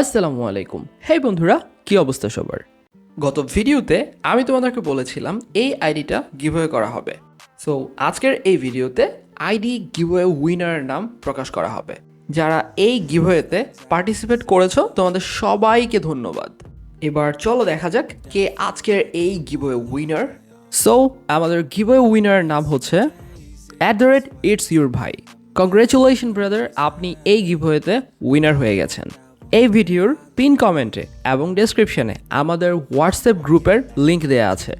আসসালামু আলাইকুম। হেই বন্ধুরা, কি অবস্থা সবার? গত ভিডিওতে আমি তোমাদেরকে বলেছিলাম এই আইডিটা গিভওয়ে করা হবে। সো আজকের এই ভিডিওতে আইডি গিভওয়ে উইনারের নাম প্রকাশ করা হবে। যারা এই গিভওয়েতে পার্টিসিপেট করেছ, তোমাদের সবাইকে ধন্যবাদ। এবার চলো দেখা যাক কে আজকের এই গিভওয়ে উইনার সো আমাদের গিভওয়ে উইনারের নাম হচ্ছে at the rate it's your ভাই কংগ্রেচুলেশন ব্রাদার আপনি এই গিভওয়েতে উইনার হয়ে গেছেন। এই ভিডিওর পিন কমেন্টে এবং ডেসক্রিপশনে আমাদের হোয়াটসঅ্যাপ গ্রুপের লিংক দেওয়া আছে।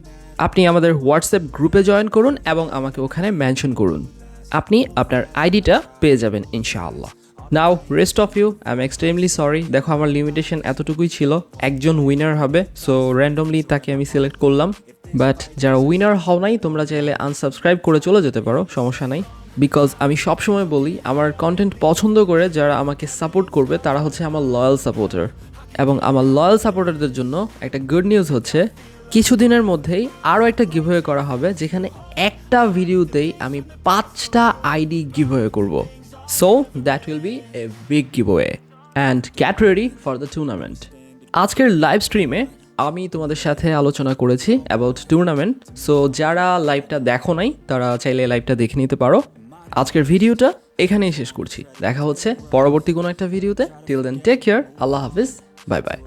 আপনি আমাদের হোয়াটসঅ্যাপ গ্রুপে জয়েন করুন এবং আমাকে ওখানে মেনশন করুন। আপনি আপনার আইডিটা পেয়ে যাবেন, ইনশাআল্লাহ। Now rest of you I am extremely sorry দেখো, আমার লিমিটেশন এতটুকুই ছিল। একজন উইনার হবে সো র্যান্ডমলি তাকে আমি সিলেক্ট করলাম। বাট যারা উইনার হও নাই, তোমরা চাইলে আনসাবস্ক্রাইব করে চলে যেতে পারো, সমস্যা নাই। বিকজ আমি সবসময় বলি, আমার কন্টেন্ট পছন্দ করে যারা আমাকে সাপোর্ট করবে, তারা হচ্ছে আমার লয়াল সাপোর্টার এবং আমার লয়াল সাপোর্টারদের জন্য একটা গুড নিউজ হচ্ছে, কিছুদিনের মধ্যেই আরও একটা গিভওয়ে করা হবে, যেখানে একটা ভিডিওতেই আমি পাঁচটা আইডি গিভওয়ে করব। So that will be a big giveaway and get ready for the tournament আজকের লাইভ স্ট্রিমে আমি তোমাদের সাথে আলোচনা করেছি অ্যাবাউট টুর্নামেন্ট সো যারা লাইভটা দেখো নাই, তারা চাইলে লাইভটা দেখে নিতে পারো। আজকের ভিডিওটা এখানেই শেষ করছি। দেখা হচ্ছে পরবর্তী কোনো একটা ভিডিওতে। টিল দেন টেক কেয়ার আল্লাহ হাফিজ। Bye bye